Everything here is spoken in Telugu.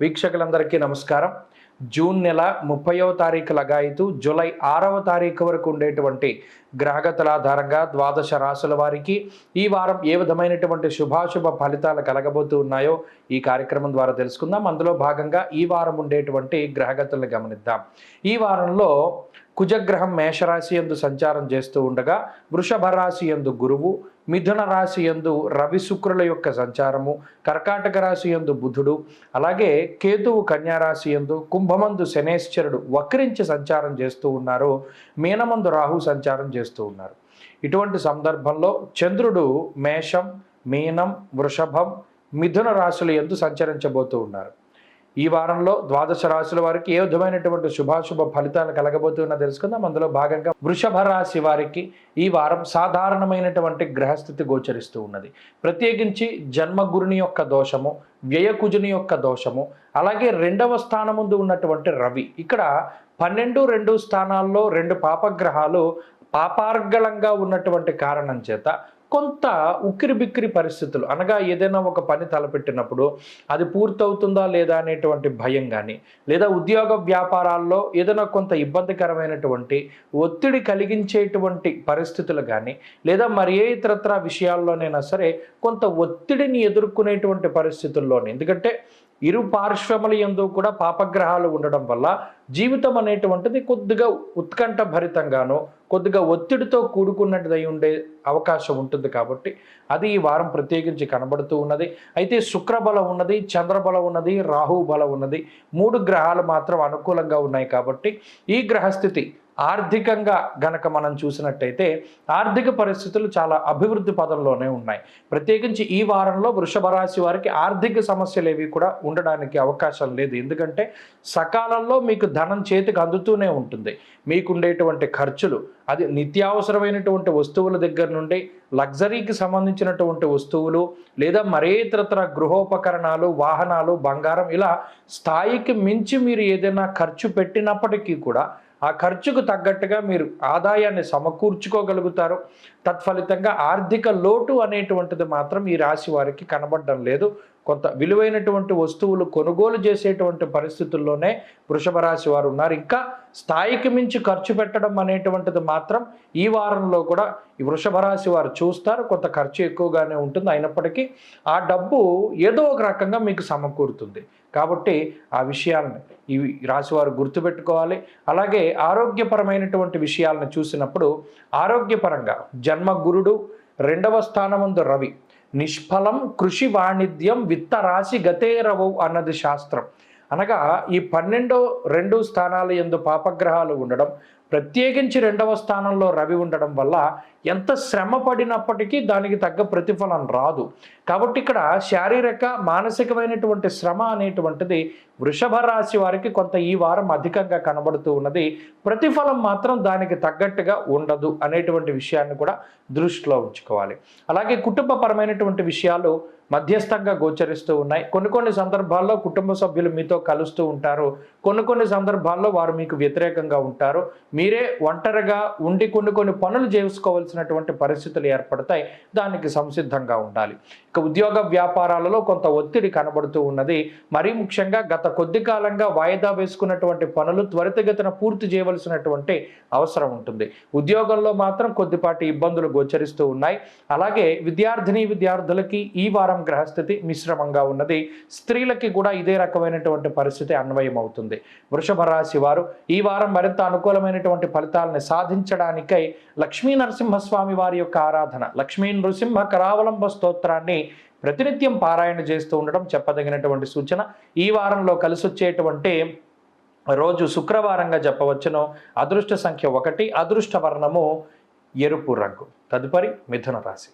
వీక్షకులందరికీ నమస్కారం. జూన్ నెల ముప్పయో తారీఖు లగాయితూ జూలై ఆరవ తారీఖు వరకు ఉండేటువంటి గ్రహగతుల ఆధారంగా ద్వాదశ రాసుల వారికి ఈ వారం ఏ విధమైనటువంటి శుభాశుభ ఫలితాలు కలగబోతూ ఉన్నాయో ఈ కార్యక్రమం ద్వారా తెలుసుకుందాం. అందులో భాగంగా ఈ వారం ఉండేటువంటి గ్రహగతులను గమనిద్దాం. ఈ వారంలో కుజగ్రహం మేషరాశి ఎందు సంచారం చేస్తూ ఉండగా వృషభ రాశి ఎందు గురువు మిథున రాశి ఎందు రవి శుక్రుల యొక్క సంచారము కర్కాటక రాశి ఎందు బుధుడు అలాగే కేతువు కన్యారాశి ఎందు కుంభమందు శనేశ్వరుడు వక్రించి సంచారం చేస్తూ ఉన్నారు. మీనమందు రాహు సంచారం చేస్తూ ఉన్నారు. ఇటువంటి సందర్భంలో చంద్రుడు మేషం మీనం వృషభం మిథున రాశుల ఎందు సంచరించబోతూ ఉన్నారు. ఈ వారంలో ద్వాదశ రాశుల వారికి ఏ విధమైనటువంటి శుభాశుభ ఫలితాలు కలగబోతున్నా తెలుసుకుందాం. అందులో భాగంగా వృషభ రాశి వారికి ఈ వారం సాధారణమైనటువంటి గ్రహస్థితి గోచరిస్తూ ఉన్నది. ప్రత్యేకించి జన్మగురుని యొక్క దోషము వ్యయకుజుని యొక్క దోషము అలాగే రెండవ స్థానం ముందు ఉన్నటువంటి రవి. ఇక్కడ పన్నెండు రెండు స్థానాల్లో రెండు పాపగ్రహాలు పాపార్గళంగా ఉన్నటువంటి కారణం చేత కొంత ఉక్కిరి బిక్కిరి పరిస్థితులు. అనగా ఏదైనా ఒక పని తలపెట్టినప్పుడు అది పూర్తవుతుందా లేదా అనేటువంటి భయం కానీ లేదా ఉద్యోగ వ్యాపారాల్లో ఏదైనా కొంత ఇబ్బందికరమైనటువంటి ఒత్తిడి కలిగించేటువంటి పరిస్థితులు కానీ లేదా మరి ఏ ఇతరత్ర విషయాల్లోనైనా సరే కొంత ఒత్తిడిని ఎదుర్కొనేటువంటి పరిస్థితుల్లోనే. ఎందుకంటే ఇరు పార్శ్వముల ఎందు కూడా పాపగ్రహాలు ఉండడం వల్ల జీవితం అనేటువంటిది కొద్దిగా ఉత్కంఠ భరితంగానో కొద్దిగా ఒత్తిడితో కూడుకున్నట్టుదై ఉండే అవకాశం ఉంటుంది కాబట్టి అది ఈ వారం ప్రత్యేకించి కనబడుతూ ఉన్నది. అయితే శుక్రబలం ఉన్నది చంద్రబలం ఉన్నది రాహు బలం ఉన్నది. మూడు గ్రహాలు మాత్రం అనుకూలంగా ఉన్నాయి కాబట్టి ఈ గ్రహస్థితి ఆర్థికంగా గనక మనం చూసినట్టయితే ఆర్థిక పరిస్థితులు చాలా అభివృద్ధి పదంలోనే ఉన్నాయి. ప్రత్యేకించి ఈ వారంలో వృషభ రాశి వారికి ఆర్థిక సమస్యలు ఏవి కూడా ఉండడానికి అవకాశం లేదు. ఎందుకంటే సకాలంలో మీకు ధనం చేతికి అందుతూనే ఉంటుంది. మీకుండేటువంటి ఖర్చులు అది నిత్యావసరమైనటువంటి వస్తువుల దగ్గర నుండి లగ్జరీకి సంబంధించినటువంటి వస్తువులు లేదా మరే గృహోపకరణాలు వాహనాలు బంగారం ఇలా స్థాయికి మించి మీరు ఏదైనా ఖర్చు పెట్టినప్పటికీ కూడా ఆ ఖర్చుకు తగ్గట్టుగా మీరు ఆదాయాన్ని సమకూర్చుకోగలుగుతారు. తత్ఫలితంగా ఆర్థిక లోటు అనేటువంటిది మాత్రం ఈ రాశి వారికి కనబడడం లేదు. కొంత విలువైనటువంటి వస్తువులు కొనుగోలు చేసేటువంటి పరిస్థితుల్లోనే వృషభ రాశి వారు ఉన్నారు. ఇంకా స్థాయికి మించి ఖర్చు పెట్టడం అనేటువంటిది మాత్రం ఈ వారంలో కూడా ఈ వృషభ రాశి వారు చూస్తారు. కొంత ఖర్చు ఎక్కువగానే ఉంటుంది. అయినప్పటికీ ఆ డబ్బు ఏదో ఒక రకంగా మీకు సమకూరుతుంది. కాబట్టి ఆ విషయాలను ఈ రాశివారు గుర్తుపెట్టుకోవాలి. అలాగే ఆరోగ్యపరమైనటువంటి విషయాలను చూసినప్పుడు ఆరోగ్యపరంగా జన్మ గురుడు రెండవ స్థానమందు రవి. నిష్ఫలం కృషి వాణిజ్యం విత్తరాశి గతేరవు అన్నది శాస్త్రం. అనగా ఈ పన్నెండో రెండు స్థానాలు ఎందు పాపగ్రహాలు ఉండడం ప్రత్యేకించి రెండవ స్థానంలో రవి ఉండడం వల్ల ఎంత శ్రమ పడినప్పటికీ దానికి తగ్గ ప్రతిఫలం రాదు. కాబట్టి ఇక్కడ శారీరక మానసికమైనటువంటి శ్రమ అనేటువంటిది వృషభ రాశి వారికి కొంత ఈ వారం అధికంగా కనబడుతూ ఉన్నది. ప్రతిఫలం మాత్రం దానికి తగ్గట్టుగా ఉండదు అనేటువంటి విషయాన్ని కూడా దృష్టిలో ఉంచుకోవాలి. అలాగే కుటుంబపరమైనటువంటి విషయాలు మధ్యస్థంగా గోచరిస్తూ ఉన్నాయి. కొన్ని కొన్ని సందర్భాల్లో కుటుంబ సభ్యులు మీతో కలుస్తూ ఉంటారు. కొన్ని కొన్ని సందర్భాల్లో వారు మీకు వ్యతిరేకంగా ఉంటారు. మీరే ఒంటరిగా ఉండి కొన్ని కొన్ని పనులు చేసుకోవాల్సినటువంటి పరిస్థితులు ఏర్పడతాయి. దానికి సంసిద్ధంగా ఉండాలి. ఇక ఉద్యోగ వ్యాపారాలలో కొంత ఒత్తిడి కనబడుతూ ఉన్నది. మరీ ముఖ్యంగా గత కొద్ది కాలంగా వాయిదా వేసుకున్నటువంటి పనులు త్వరితగతిన పూర్తి చేయవలసినటువంటి అవసరం ఉంటుంది. ఉద్యోగంలో మాత్రం కొద్దిపాటి ఇబ్బందులు గోచరిస్తూ ఉన్నాయి. అలాగే విద్యార్థిని విద్యార్థులకి ఈ వారం గ్రహస్థితి మిశ్రమంగా ఉన్నది. స్త్రీలకి కూడా ఇదే రకమైనటువంటి పరిస్థితి అన్వయం అవుతుంది వృషభ రాశి వారు ఈ వారం మరింత అనుకూలమైనటువంటి ఫలితాలను సాధించడానికై లక్ష్మీ నరసింహస్వామి వారి యొక్క ఆరాధన లక్ష్మీ నృసింహ కరావలంబ స్తోత్రాన్ని ప్రతినిత్యం పారాయణ చేస్తూ ఉండడం చెప్పదగినటువంటి సూచన. ఈ వారంలో కలిసొచ్చేటువంటి రోజు శుక్రవారంగా చెప్పవచ్చును. అదృష్ట సంఖ్య ఒకటి అదృష్ట వర్ణము ఎరుపు రంగు. తదుపరి మిథున రాశి.